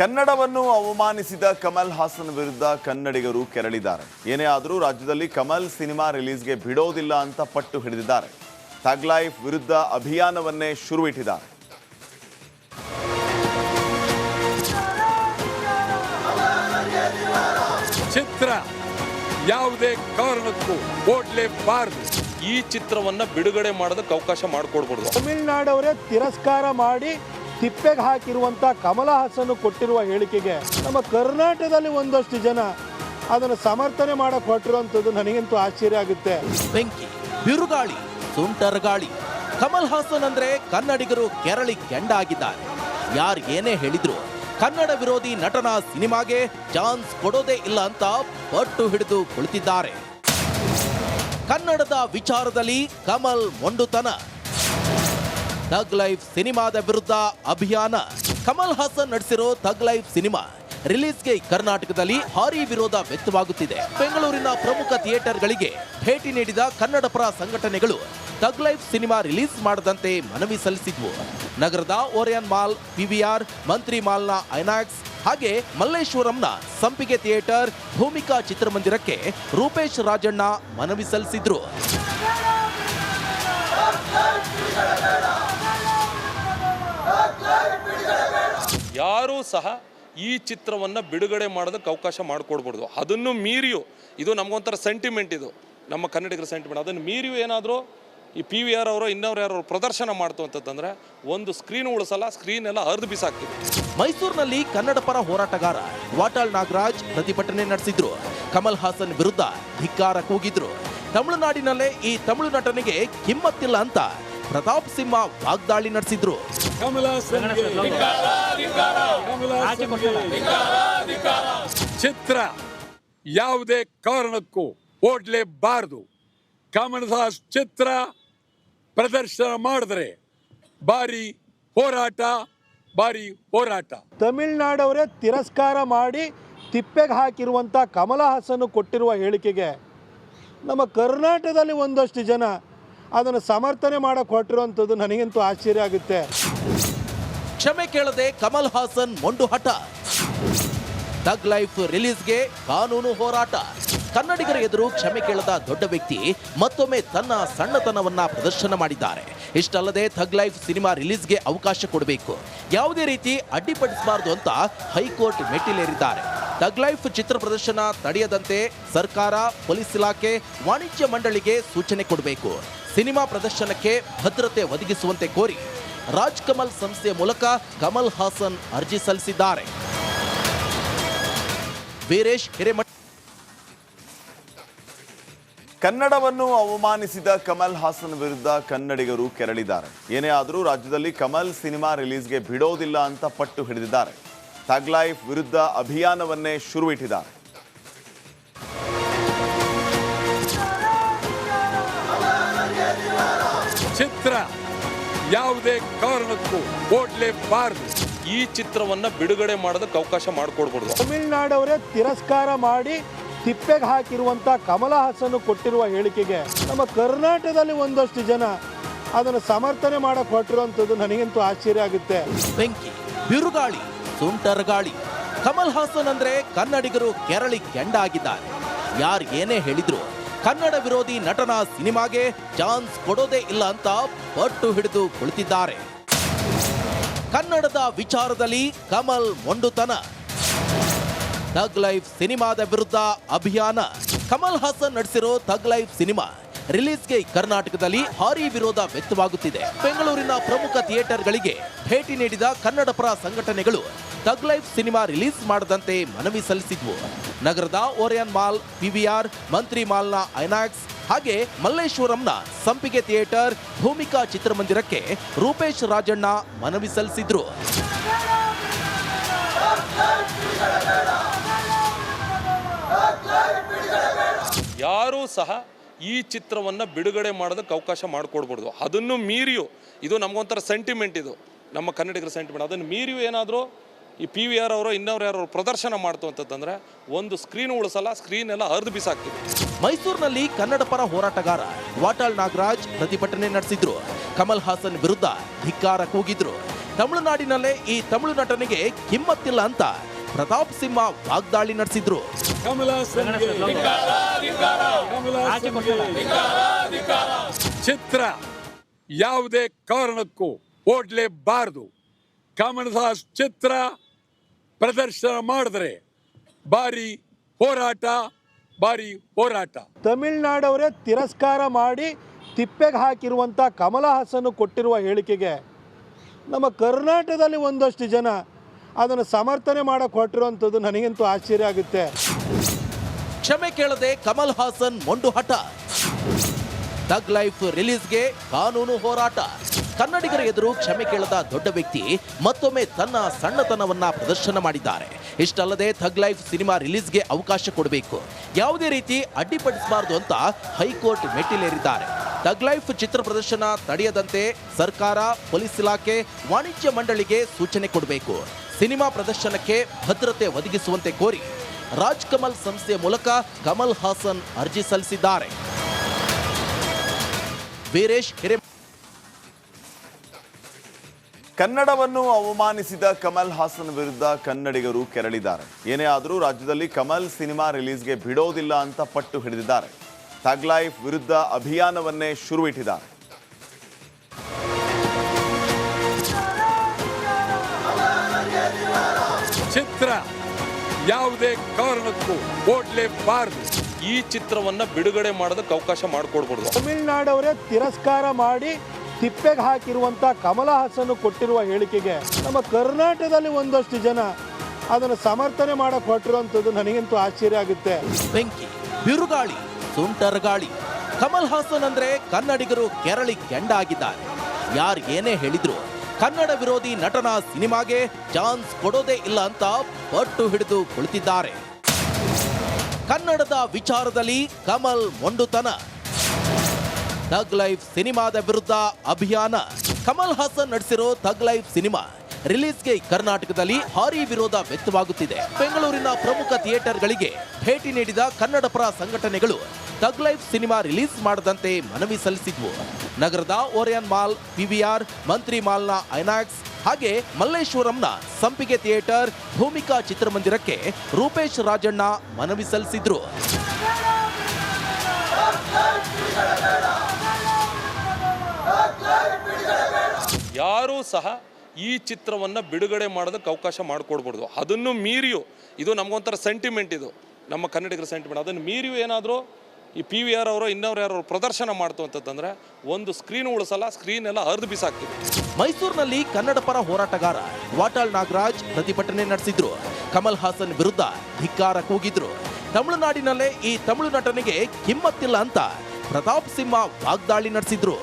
ಕನ್ನಡವನ್ನು ಅವಮಾನಿಸಿದ ಕಮಲ್ ಹಾಸನ್ ವಿರುದ್ಧ ಕನ್ನಡಿಗರು ಕೆರಳಿದ್ದಾರೆ. ಏನೇ ಆದರೂ ರಾಜ್ಯದಲ್ಲಿ ಕಮಲ್ ಸಿನಿಮಾ ರಿಲೀಸ್ಗೆ ಬಿಡೋದಿಲ್ಲ ಅಂತ ಪಟ್ಟು ಹಿಡಿದಿದ್ದಾರೆ. ಥಗ್ ಲೈಫ್ ವಿರುದ್ಧ ಅಭಿಯಾನವನ್ನೇ ಶುರು ಶುರುವಿಟ್ಟಿದ್ದಾರೆ. ಚಿತ್ರ ಯಾವುದೇ ಕಾರಣಕ್ಕೂ ಓಡ್ಲೇಬಾರದು. ಈ ಚಿತ್ರವನ್ನ ಬಿಡುಗಡೆ ಮಾಡೋದಕ್ಕೆ ಅವಕಾಶ ಮಾಡಿಕೊಡ್ಬೋದು. ತಮಿಳ್ನಾಡವರೇ ತಿರಸ್ಕಾರ ಮಾಡಿ ತಿಪ್ಪೆಗೆ ಹಾಕಿರುವಂಥ ಕಮಲ ಹಾಸನ್ ಕೊಟ್ಟಿರುವ ಹೇಳಿಕೆಗೆ ನಮ್ಮ ಕರ್ನಾಟಕದಲ್ಲಿ ಒಂದಷ್ಟು ಜನ ಅದನ್ನು ಸಮರ್ಥನೆ ಮಾಡಕ್ಕೆ ಹೊರಟಿರುವಂಥದ್ದು ನನಗಂತೂ ಆಶ್ಚರ್ಯ ಆಗುತ್ತೆ. ಬೆಂಕಿ, ಬಿರುಗಾಳಿ, ಸುಂಟರ್ ಗಾಳಿ, ಕಮಲ್ ಹಾಸನ್ ಅಂದ್ರೆ ಕನ್ನಡಿಗರು ಕೆರಳಿ ಕೆಂಡಾಗಿದ್ದಾರೆ. ಯಾರು ಏನೇ ಹೇಳಿದ್ರು ಕನ್ನಡ ವಿರೋಧಿ ನಟನ ಸಿನಿಮಾಗೆ ಚಾನ್ಸ್ ಕೊಡೋದೇ ಇಲ್ಲ ಅಂತ ಪಟ್ಟು ಹಿಡಿದು ಕುಳಿತಿದ್ದಾರೆ. ಕನ್ನಡದ ವಿಚಾರದಲ್ಲಿ ಕಮಲ್ ಮೊಂಡುತನ. ಥಗ್ ಲೈಫ್ ಸಿನಿಮಾದ ವಿರುದ್ಧ ಅಭಿಯಾನ. ಕಮಲ್ ಹಾಸನ್ ನಡೆಸಿರೋ ಥಗ್ ಲೈಫ್ ಸಿನಿಮಾ ರಿಲೀಸ್ಗೆ ಕರ್ನಾಟಕದಲ್ಲಿ ಭಾರೀ ವಿರೋಧ ವ್ಯಕ್ತವಾಗುತ್ತಿದೆ. ಬೆಂಗಳೂರಿನ ಪ್ರಮುಖ ಥಿಯೇಟರ್ಗಳಿಗೆ ಭೇಟಿ ನೀಡಿದ ಕನ್ನಡ ಪರ ಸಂಘಟನೆಗಳು ಥಗ್ ಲೈಫ್ ಸಿನಿಮಾ ರಿಲೀಸ್ ಮಾಡದಂತೆ ಮನವಿ ಸಲ್ಲಿಸಿದ್ವು. ನಗರದ ಓರಿಯನ್ ಮಾಲ್, ಪಿವಿಆರ್, ಮಂತ್ರಿ ಮಾಲ್ನ ಐನಾಕ್ಸ್ ಹಾಗೆ ಮಲ್ಲೇಶ್ವರಂನ ಸಂಪಿಗೆ ಥಿಯೇಟರ್, ಭೂಮಿಕಾ ಚಿತ್ರಮಂದಿರಕ್ಕೆ ರೂಪೇಶ್ ರಾಜಣ್ಣ ಮನವಿ ಸಲ್ಲಿಸಿದ್ರು. ಯಾರೂ ಸಹ ಈ ಚಿತ್ರವನ್ನು ಬಿಡುಗಡೆ ಮಾಡೋದಕ್ಕೆ ಅವಕಾಶ ಮಾಡಿಕೊಡ್ಬಾರ್ದು. ಅದನ್ನು ಮೀರಿಯೂ, ಇದು ನಮಗೊಂಥರ ಸೆಂಟಿಮೆಂಟ್ ಇದು. ನಮ್ಮ ಕನ್ನಡಿಗರ ಸೆಂಟಿಮೆಂಟ್ ಅದನ್ನು ಮೀರಿಯೂ ಏನಾದರೂ ಈ ಪಿ ವಿ ಆರ್ ಅವರು ಇನ್ನವ್ರು ಯಾರು ಪ್ರದರ್ಶನ ಮಾಡ್ತು ಅಂತಂದ್ರೆ ಒಂದು ಸ್ಕ್ರೀನ್ ಉಳಿಸಲ್ಲ ಸ್ಕ್ರೀನ್ ಎಲ್ಲ ಅರ್ಧ ಬಿಸಾಕ್ತೀವಿ. ಮೈಸೂರಿನಲ್ಲಿ ಕನ್ನಡ ಪರ ಹೋರಾಟಗಾರ ವಾಟಾಳ್ ನಾಗರಾಜ್ ಪ್ರತಿಭಟನೆ ನಡೆಸಿದ್ರು. ಕಮಲ್ ಹಾಸನ್ ವಿರುದ್ಧ ಧಿಕ್ಕಾರ ಕೂಗಿದ್ರು. ತಮಿಳುನಾಡಿನಲ್ಲೇ ಈ ತಮಿಳು ನಟನಿಗೆ ಕಿಮ್ಮತ್ತಿಲ್ಲ ಅಂತ ಪ್ರತಾಪ್ ಸಿಂಹ ವಾಗ್ದಾಳಿ ನಡೆಸಿದ್ರು. ಕಮಲ ಚಿತ್ರ ಯಾವುದೇ ಕಾರಣಕ್ಕೂ ಓಡ್ಲೇಬಾರದು. ಕಮಲದಾಸ್ ಚಿತ್ರ ಪ್ರದರ್ಶನ ಮಾಡಿದ್ರೆ ಭಾರಿ ಹೋರಾಟ ಭಾರಿ ಹೋರಾಟ. ತಮಿಳ್ನಾಡವರೇ ತಿರಸ್ಕಾರ ಮಾಡಿ ತಿಪ್ಪೆಗೆ ಹಾಕಿರುವಂಥ ಕಮಲ ಹಾಸನ್ ಕೊಟ್ಟಿರುವ ಹೇಳಿಕೆಗೆ ನಮ್ಮ ಕರ್ನಾಟಕದಲ್ಲಿ ಒಂದಷ್ಟು ಜನ ಅದನ್ನು ಸಮರ್ಥನೆ ಮಾಡಕ್ಕೆ ಕೊಟ್ಟಿರುವಂಥದ್ದು ನನಗಂತೂ ಆಶ್ಚರ್ಯ ಆಗುತ್ತೆ. ಕ್ಷಮೆ ಕೇಳದೆ ಕಮಲ್ ಹಾಸನ್ ಮೊಂಡು ಹಠ ಥಗ್ ಲೈಫ್ ರಿಲೀಸ್ಗೆ ಕಾನೂನು ಹೋರಾಟ. ಕನ್ನಡಿಗರ ಎದುರು ಕ್ಷಮೆ ಕೇಳದ ದೊಡ್ಡ ವ್ಯಕ್ತಿ ಮತ್ತೊಮ್ಮೆ ತನ್ನ ಸಣ್ಣತನವನ್ನ ಪ್ರದರ್ಶನ ಮಾಡಿದ್ದಾರೆ. ಇಷ್ಟಲ್ಲದೆ ಥಗ್ ಲೈಫ್ ಸಿನಿಮಾ ರಿಲೀಸ್ಗೆ ಅವಕಾಶ ಕೊಡಬೇಕು. ಯಾವುದೇ ರೀತಿ ಅಡ್ಡಿಪಡಿಸಬಾರದು ಅಂತ ಹೈಕೋರ್ಟ್ ಮೆಟ್ಟಿಲೇರಿದ್ದಾರೆ. ಥಗ್ ಲೈಫ್ ಚಿತ್ರ ಪ್ರದರ್ಶನ ತಡೆಯದಂತೆ ಸರ್ಕಾರ, ಪೊಲೀಸ್ ಇಲಾಖೆ, ವಾಣಿಜ್ಯ ಮಂಡಳಿಗೆ ಸೂಚನೆ ಕೊಡಬೇಕು. ಸಿನಿಮಾ ಪ್ರದರ್ಶನಕ್ಕೆ ಭದ್ರತೆ ಒದಗಿಸುವಂತೆ ಕೋರಿ ರಾಜ್ ಕಮಲ್ ಸಂಸ್ಥೆಯ ಮೂಲಕ ಕಮಲ್ ಹಾಸನ್ ಅರ್ಜಿ ಸಲ್ಲಿಸಿದ್ದಾರೆ. ವೀರೇಶ್ ಹಿರೇಮಠ ಕನ್ನಡವನ್ನು ಅವಮಾನಿಸಿದ ಕಮಲ್ ಹಾಸನ್ ವಿರುದ್ಧ ಕನ್ನಡಿಗರು ಕೆರಳಿದ್ದಾರೆ. ಏನೇ ಆದರೂ ರಾಜ್ಯದಲ್ಲಿ ಕಮಲ್ ಸಿನಿಮಾ ರಿಲೀಸ್ಗೆ ಬಿಡೋದಿಲ್ಲ ಅಂತ ಪಟ್ಟು ಹಿಡಿದಿದ್ದಾರೆ. ಥಗ್ ಲೈಫ್ ವಿರುದ್ಧ ಅಭಿಯಾನವನ್ನೇ ಶುರುವಿಟ್ಟಿದ್ದಾರೆ. ಚಿತ್ರ ಯಾವುದೇ ಕಾರಣಕ್ಕೂ ಓಡ್ಲೇಬಾರದು. ಈ ಚಿತ್ರವನ್ನ ಬಿಡುಗಡೆ ಮಾಡೋದಕ್ಕೆ ಅವಕಾಶ ಮಾಡಿಕೊಡ್ಬಾರ್ದು ತಮಿಳ್ನಾಡವರೇ ತಿರಸ್ಕಾರ ಮಾಡಿ ತಿಪ್ಪೆಗೆ ಹಾಕಿರುವಂಥ ಕಮಲ ಹಾಸನ್ ಕೊಟ್ಟಿರುವ ಹೇಳಿಕೆಗೆ ನಮ್ಮ ಕರ್ನಾಟಕದಲ್ಲಿ ಒಂದಷ್ಟು ಜನ ಅದನ್ನು ಸಮರ್ಥನೆ ಮಾಡಕ್ಕೆ ಹೊರಟಿರುವಂಥದ್ದು ನನಗಂತೂ ಆಶ್ಚರ್ಯ ಆಗುತ್ತೆ. ಬೆಂಕಿ ಬಿರುಗಾಳಿ ಸುಂಟರ್ ಗಾಳಿ ಕಮಲ್ ಹಾಸನ್ ಅಂದ್ರೆ ಕನ್ನಡಿಗರು ಕೆರಳಿ ಕೆಂಡಾಗಿದ್ದಾರೆ. ಯಾರು ಏನೇ ಹೇಳಿದ್ರು ಕನ್ನಡ ವಿರೋಧಿ ನಟನ ಸಿನಿಮಾಗೆ ಚಾನ್ಸ್ ಕೊಡೋದೇ ಇಲ್ಲ ಅಂತ ಪಟ್ಟು ಹಿಡಿದು ಕುಳಿತಿದ್ದಾರೆ. ಕನ್ನಡದ ವಿಚಾರದಲ್ಲಿ ಕಮಲ್ ಮೊಂಡುತನ. ಥಗ್ ಲೈಫ್ ಸಿನಿಮಾದ ವಿರುದ್ಧ ಅಭಿಯಾನ. ಕಮಲ್ ಹಾಸನ್ ನಡೆಸಿರೋ ಥಗ್ ಲೈಫ್ ಸಿನಿಮಾ ರಿಲೀಸ್ಗೆ ಕರ್ನಾಟಕದಲ್ಲಿ ಭಾರೀ ವಿರೋಧ ವ್ಯಕ್ತವಾಗುತ್ತಿದೆ. ಬೆಂಗಳೂರಿನ ಪ್ರಮುಖ ಥಿಯೇಟರ್ಗಳಿಗೆ ಭೇಟಿ ನೀಡಿದ ಕನ್ನಡ ಪರ ಸಂಘಟನೆಗಳು ಥಗ್ ಲೈಫ್ ಸಿನಿಮಾ ರಿಲೀಸ್ ಮಾಡದಂತೆ ಮನವಿ ಸಲ್ಲಿಸಿದ್ವು. ನಗರದ ಓರಿಯನ್ ಮಾಲ್, ಪಿವಿಆರ್, ಮಂತ್ರಿ ಮಾಲ್ನ ಐನಾಕ್ಸ್ ಹಾಗೆ ಮಲ್ಲೇಶ್ವರಂನ ಸಂಪಿಗೆ ಥಿಯೇಟರ್, ಭೂಮಿಕಾ ಚಿತ್ರಮಂದಿರಕ್ಕೆ ರೂಪೇಶ್ ರಾಜಣ್ಣ ಮನವಿ ಸಲ್ಲಿಸಿದ್ರು. ಯಾರೂ ಸಹ ಈ ಚಿತ್ರವನ್ನ ಬಿಡುಗಡೆ ಮಾಡೋದಕ್ಕೆ ಅವಕಾಶ ಮಾಡಿಕೊಡ್ಬಾರ್ದು. ಅದನ್ನು ಮೀರಿಯೂ, ಇದು ನಮಗೊಂಥರ ಸೆಂಟಿಮೆಂಟ್ ಇದು. ನಮ್ಮ ಕನ್ನಡಿಗರ ಸೆಂಟಿಮೆಂಟ್ ಅದನ್ನು ಮೀರಿಯೂ ಏನಾದರೂ ಈ ಪಿ ವಿ ಆರ್ ಅವರು ಇನ್ನವ್ರು ಯಾರು ಪ್ರದರ್ಶನ ಮಾಡ್ತು ಅಂತಂದ್ರೆ ಒಂದು ಸ್ಕ್ರೀನ್ ಉಳಿಸಲ್ಲ ಸ್ಕ್ರೀನ್ ಎಲ್ಲ ಹರಿದು ಬಿಸಾಕ್ತಿದೆ. ಮೈಸೂರಿನಲ್ಲಿ ಕನ್ನಡ ಪರ ಹೋರಾಟಗಾರ ವಾಟಾಳ್ ನಾಗರಾಜ್ ಪ್ರತಿಭಟನೆ ನಡೆಸಿದ್ರು. ಕಮಲ್ ಹಾಸನ್ ವಿರುದ್ಧ ಧಿಕ್ಕಾರ ಕೂಗಿದ್ರು. ತಮಿಳುನಾಡಿನಲ್ಲೇ ಈ ತಮಿಳು ನಟನಿಗೆ ಕಿಮ್ಮತ್ತಿಲ್ಲ ಅಂತ ಪ್ರತಾಪ್ ಸಿಂಹ ವಾಗ್ದಾಳಿ ನಡೆಸಿದ್ರು. ಚಿತ್ರ ಯಾವುದೇ ಕಾರಣಕ್ಕೂ ಓಡ್ಲೇಬಾರದು. ಕಮಲ್ ಹಾಸ್ ಚಿತ್ರ ಪ್ರದರ್ಶನ ಮಾಡಿದ್ರೆ ಬಾರಿ ಹೋರಾಟ ಬಾರಿ ಹೋರಾಟ. ತಮಿಳ್ನಾಡವರೇ ತಿರಸ್ಕಾರ ಮಾಡಿ ತಿಪ್ಪೆಗೆ ಹಾಕಿರುವಂಥ ಕಮಲ ಹಾಸನ್ ಕೊಟ್ಟಿರುವ ಹೇಳಿಕೆಗೆ ನಮ್ಮ ಕರ್ನಾಟಕದಲ್ಲಿ ಒಂದಷ್ಟು ಜನ ಅದನ್ನು ಸಮರ್ಥನೆ ಮಾಡೋಕ್ಕೆ ಹೊರಟಿರುವಂಥದ್ದು ನನಗಂತೂ ಆಶ್ಚರ್ಯ ಆಗುತ್ತೆ. ಕ್ಷಮೆ ಕೇಳದೆ ಕಮಲ್ ಹಾಸನ್ ಮೊಂಡು ಹಠ ಡಗ್ ಲೈಫ್ ರಿಲೀಸ್ಗೆ ಕಾನೂನು ಹೋರಾಟ. ಕನ್ನಡಿಗರ ಎದುರು ಕ್ಷಮೆ ಕೇಳದ ದೊಡ್ಡ ವ್ಯಕ್ತಿ ಮತ್ತೊಮ್ಮೆ ತನ್ನ ಸಣ್ಣತನವನ್ನ ಪ್ರದರ್ಶನ ಮಾಡಿದ್ದಾರೆ. ಇಷ್ಟಲ್ಲದೆ ಥಗ್ ಲೈಫ್ ಸಿನಿಮಾ ರಿಲೀಸ್ಗೆ ಅವಕಾಶ ಕೊಡಬೇಕು. ಯಾವುದೇ ರೀತಿ ಅಡ್ಡಿಪಡಿಸಬಾರದು ಅಂತ ಹೈಕೋರ್ಟ್ ಮೆಟ್ಟಿಲೇರಿದ್ದಾರೆ. ಥಗ್ ಲೈಫ್ ಚಿತ್ರ ಪ್ರದರ್ಶನ ತಡೆಯದಂತೆ ಸರ್ಕಾರ, ಪೊಲೀಸ್ ಇಲಾಖೆ, ವಾಣಿಜ್ಯ ಮಂಡಳಿಗೆ ಸೂಚನೆ ಕೊಡಬೇಕು. ಸಿನಿಮಾ ಪ್ರದರ್ಶನಕ್ಕೆ ಭದ್ರತೆ ಒದಗಿಸುವಂತೆ ಕೋರಿ ರಾಜ್ ಕಮಲ್ ಸಂಸ್ಥೆಯ ಮೂಲಕ ಕಮಲ್ ಹಾಸನ್ ಅರ್ಜಿ ಸಲ್ಲಿಸಿದ್ದಾರೆ. ವೀರೇಶ್ ಹಿರೇ ಕನ್ನಡವನ್ನು ಅವಮಾನಿಸಿದ ಕಮಲ್ ಹಾಸನ್ ವಿರುದ್ಧ ಕನ್ನಡಿಗರು ಕೆರಳಿದ್ದಾರೆ. ಏನೇ ಆದರೂ ರಾಜ್ಯದಲ್ಲಿ ಕಮಲ್ ಸಿನಿಮಾ ರಿಲೀಸ್ಗೆ ಬಿಡೋದಿಲ್ಲ ಅಂತ ಪಟ್ಟು ಹಿಡಿದಿದ್ದಾರೆ. ಥಗ್ ಲೈಫ್ ವಿರುದ್ಧ ಅಭಿಯಾನವನ್ನೇ ಶುರು ಶುರುವಿಟ್ಟಿದ್ದಾರೆ. ಚಿತ್ರ ಯಾವುದೇ ಕಾರಣಕ್ಕೂ ಓಡ್ಲೇಬಾರದು. ಈ ಚಿತ್ರವನ್ನ ಬಿಡುಗಡೆ ಮಾಡೋದಕ್ಕೆ ಅವಕಾಶ ಮಾಡಿಕೊಡ್ಬೋದು. ತಮಿಳ್ನಾಡವರೇ ತಿರಸ್ಕಾರ ಮಾಡಿ ತಿಪ್ಪೆಗೆ ಹಾಕಿರುವಂಥ ಕಮಲ ಹಾಸನ್ ಕೊಟ್ಟಿರುವ ಹೇಳಿಕೆಗೆ ನಮ್ಮ ಕರ್ನಾಟಕದಲ್ಲಿ ಒಂದಷ್ಟು ಜನ ಅದನ್ನು ಸಮರ್ಥನೆ ಮಾಡಕ್ ಹೊರಟಿರುವಂಥದ್ದು ನನಗಂತೂ ಆಶ್ಚರ್ಯ ಆಗುತ್ತೆ. ಬೆಂಕಿ, ಬಿರುಗಾಳಿ, ಸುಂಟರಗಾಳಿ, ಕಮಲ್ ಹಾಸನ್ ಅಂದ್ರೆ ಕನ್ನಡಿಗರು ಕೆರಳಿ ಕೆಂಡ ಆಗಿದ್ದಾರೆ ಯಾರು ಏನೇ ಹೇಳಿದ್ರು ಕನ್ನಡ ವಿರೋಧಿ ನಟನ ಸಿನಿಮಾಗೆ ಚಾನ್ಸ್ ಕೊಡೋದೇ ಇಲ್ಲ ಅಂತ ಪಟ್ಟು ಹಿಡಿದು ಕುಳಿತಿದ್ದಾರೆ. ಕನ್ನಡದ ವಿಚಾರದಲ್ಲಿ ಕಮಲ್ ಮೊಂಡುತನ. ಥಗ್ ಲೈಫ್ ಸಿನಿಮಾದ ವಿರುದ್ಧ ಅಭಿಯಾನ. ಕಮಲ್ ಹಾಸನ್ ನಡೆಸಿರೋ ಥಗ್ ಲೈಫ್ ಸಿನಿಮಾ ರಿಲೀಸ್ಗೆ ಕರ್ನಾಟಕದಲ್ಲಿ ಭಾರೀ ವಿರೋಧ ವ್ಯಕ್ತವಾಗುತ್ತಿದೆ. ಬೆಂಗಳೂರಿನ ಪ್ರಮುಖ ಥಿಯೇಟರ್ಗಳಿಗೆ ಭೇಟಿ ನೀಡಿದ ಕನ್ನಡ ಪರ ಸಂಘಟನೆಗಳು ಥಗ್ ಲೈಫ್ ಸಿನಿಮಾ ರಿಲೀಸ್ ಮಾಡದಂತೆ ಮನವಿ ಸಲ್ಲಿಸಿದ್ವು. ನಗರದ ಓರಿಯನ್ ಮಾಲ್, ಪಿವಿಆರ್, ಮಂತ್ರಿ ಮಾಲ್ನ ಐನಾಕ್ಸ್ ಹಾಗೆ ಮಲ್ಲೇಶ್ವರಂನ ಸಂಪಿಗೆ ಥಿಯೇಟರ್, ಭೂಮಿಕಾ ಚಿತ್ರಮಂದಿರಕ್ಕೆ ರೂಪೇಶ್ ರಾಜಣ್ಣ ಮನವಿ ಸಲ್ಲಿಸಿದ್ರು. ಯಾರೂ ಸಹ ಈ ಚಿತ್ರವನ್ನ ಬಿಡುಗಡೆ ಮಾಡೋದಕ್ಕೆ ಅವಕಾಶ ಮಾಡಿಕೊಡ್ಬಾರ್ದು. ಅದನ್ನು ಮೀರಿಯೂ ಇದು ನಮಗೊಂಥರ ಸೆಂಟಿಮೆಂಟ್ ಇದು. ನಮ್ಮ ಕನ್ನಡಿಗರ ಸೆಂಟಿಮೆಂಟ್ ಅದನ್ನು ಮೀರಿಯೂ ಏನಾದರೂ ಈ ಪಿ ವಿ ಆರ್ ಅವರು ಇನ್ನವ್ರು ಯಾರು ಪ್ರದರ್ಶನ ಮಾಡ್ತು ಅಂತಂದ್ರೆ ಒಂದು ಸ್ಕ್ರೀನ್ ಉಳಿಸಲ್ಲ ಸ್ಕ್ರೀನ್ ಎಲ್ಲ ಅರ್ಧ ಬಿಸಾಕ್ತಿದೆ ಮೈಸೂರಿನಲ್ಲಿ ಕನ್ನಡ ಪರ ಹೋರಾಟಗಾರ ವಾಟಾಳ್ ನಾಗರಾಜ್ ಪ್ರತಿಭಟನೆ ನಡೆಸಿದ್ರು. ಕಮಲ್ ಹಾಸನ್ ವಿರುದ್ಧ ಧಿಕ್ಕಾರ ಕೂಗಿದ್ರು. ತಮಿಳುನಾಡಿನಲ್ಲೇ ಈ ತಮಿಳು ನಟನಿಗೆ ಕಿಮ್ಮತ್ತಿಲ್ಲ ಅಂತ ಪ್ರತಾಪ್ ಸಿಂಹ ವಾಗ್ದಾಳಿ ನಡೆಸಿದ್ರು.